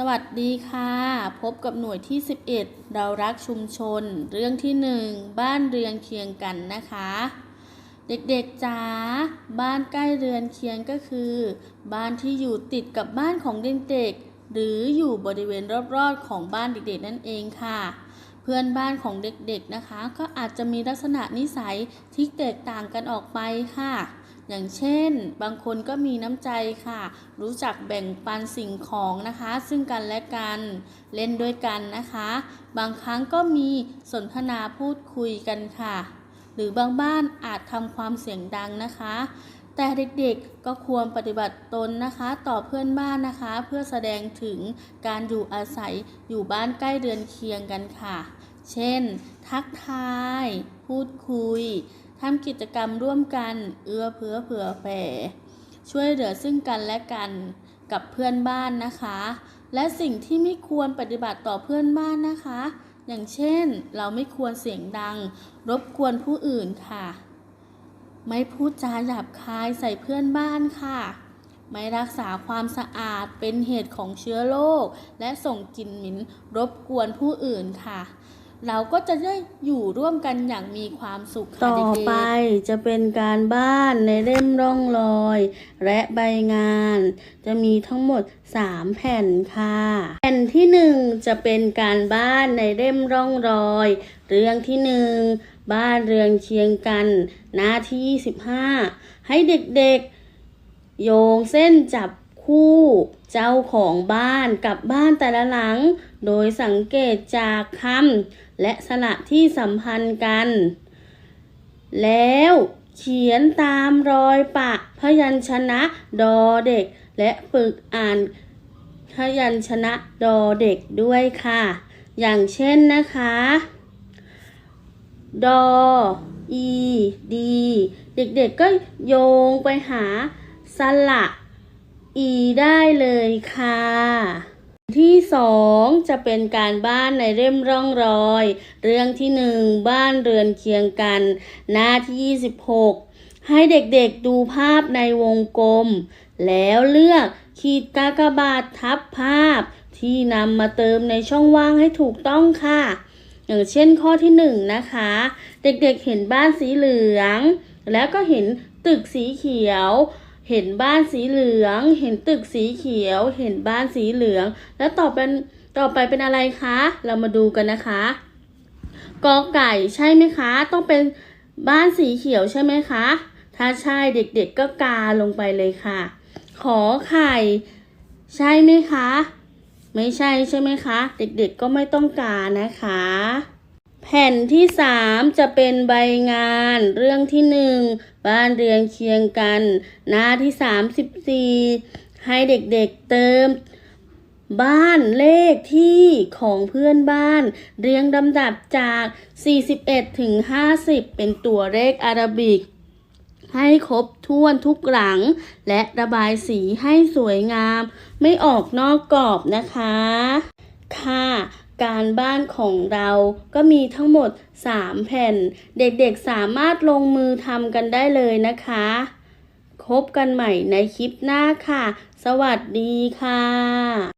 สวัสดีค่ะ พบกับหน่วยที่ 11 เรารักชุมชน เรื่องที่ 1 บ้านเรือนเคียงกันนะคะ เด็กๆจ๋าบ้านใกล้เรือนเคียงก็คือ บ้านที่อยู่ติดกับบ้านของเด็กๆหรืออยู่บริเวณรอบๆของบ้านเด็กๆนั่นเองค่ะ เพื่อนบ้านของเด็กๆนะคะ ก็อาจจะมีลักษณะนิสัยที่แตกต่างกันออกไปค่ะ อย่างเช่น บางคนก็มีน้ำใจค่ะ รู้จักแบ่งปันสิ่งของนะคะ ซึ่งกันและกันเล่นด้วยกันนะคะ บางครั้งก็มีสนทนาพูดคุยกันค่ะ หรือบางบ้านอาจทำความเสียงดังนะคะ แต่เด็กๆก็ควรปฏิบัติตนนะคะ ต่อเพื่อนบ้านนะคะ เพื่อแสดงถึงการอยู่อาศัยอยู่บ้านใกล้เรือนเคียงกันค่ะ เช่น ทักทาย พูดคุย ทำกิจกรรมร่วมกัน เอื้อเฟื้อเผื่อแผ่ ช่วยเหลือซึ่งกันและกันกับเพื่อนบ้านนะคะ และสิ่งที่ไม่ควรปฏิบัติต่อเพื่อนบ้านนะคะ อย่างเช่น เราไม่ควรเสียงดัง รบกวนผู้อื่นค่ะ ไม่พูดจาหยาบคายใส่เพื่อนบ้านค่ะ ไม่รักษาความสะอาดเป็นเหตุของเชื้อโรคและส่งกลิ่นเหม็นรบกวนผู้อื่นค่ะ เราก็จะได้อยู่ร่วมกันอย่างมีความสุขค่ะต่อเด็กๆไปจะเป็นการบ้านในเล่มร่องรอย และใบงาน จะมีทั้งหมด 3 แผ่นค่ะ แผ่นที่ 1 จะเป็นการบ้านในเล่มร่องรอย เรื่องที่ 1 บ้านเรือนเคียงกัน หน้าที่25ให้เด็กๆ โยงเส้นจับคู่ เจ้าของบ้านกับบ้านแต่ละหลัง โดยสังเกตจากคำและสระที่สัมพันธ์กัน แล้วเขียนตามรอยปะพยัญชนะดอเด็ก และฝึกอ่านพยัญชนะดอเด็กด้วยค่ะ อย่างเช่นนะคะดออีดีเด็กๆก็โยงไปหาสระอีได้เลยค่ะ ที่สองจะเป็นการบ้านในเล่มร่องรอย เรื่องที่หนึ่งบ้านเรือนเคียงกัน หน้าที่ 26 ให้เด็กๆดูภาพในวงกลม แล้วเลือกขีดกากบาททับภาพ ที่นำมาเติมในช่องว่างให้ถูกต้องค่ะ อย่างเช่นข้อที่หนึ่งนะคะ เด็กๆเห็นบ้านสีเหลือง แล้วก็เห็นตึกสีเขียว เห็นบ้านสีเหลือง เห็นตึกสีเขียว เห็นบ้านสีเหลือง แล้วต่อเป็นต่อไปเป็นอะไรคะ เรามาดูกันนะคะกอไก่ใช่ไหมคะ ต้องเป็นบ้านสีเขียวใช่ไหมคะ ถ้าใช่เด็กๆก็กาลงไปเลยค่ะ ขอไข่ ใช่ไหมคะ ไม่ใช่ใช่ไหมคะ เด็กๆก็ไม่ต้องกานะคะ แผ่นที่สามจะเป็นใบงานเรื่องที่หนึ่งบ้านเรือนเคียงกัน หน้าที่สามสิบสี่ให้เด็กๆเติม บ้านเลขที่ของเพื่อนบ้าน เรียงลำดับจาก 41 ถึง 50 เป็นตัวเลขอาราบิก ให้ครบถ้วนทุกหลัง และระบายสีให้สวยงาม ไม่ออกนอกกรอบนะคะ ค่ะ การบ้านของเราก็มีทั้งหมด 3 แผ่น เด็กๆสามารถลงมือทำกันได้เลยนะคะ พบกันใหม่ในคลิปหน้าค่ะ สวัสดีค่ะ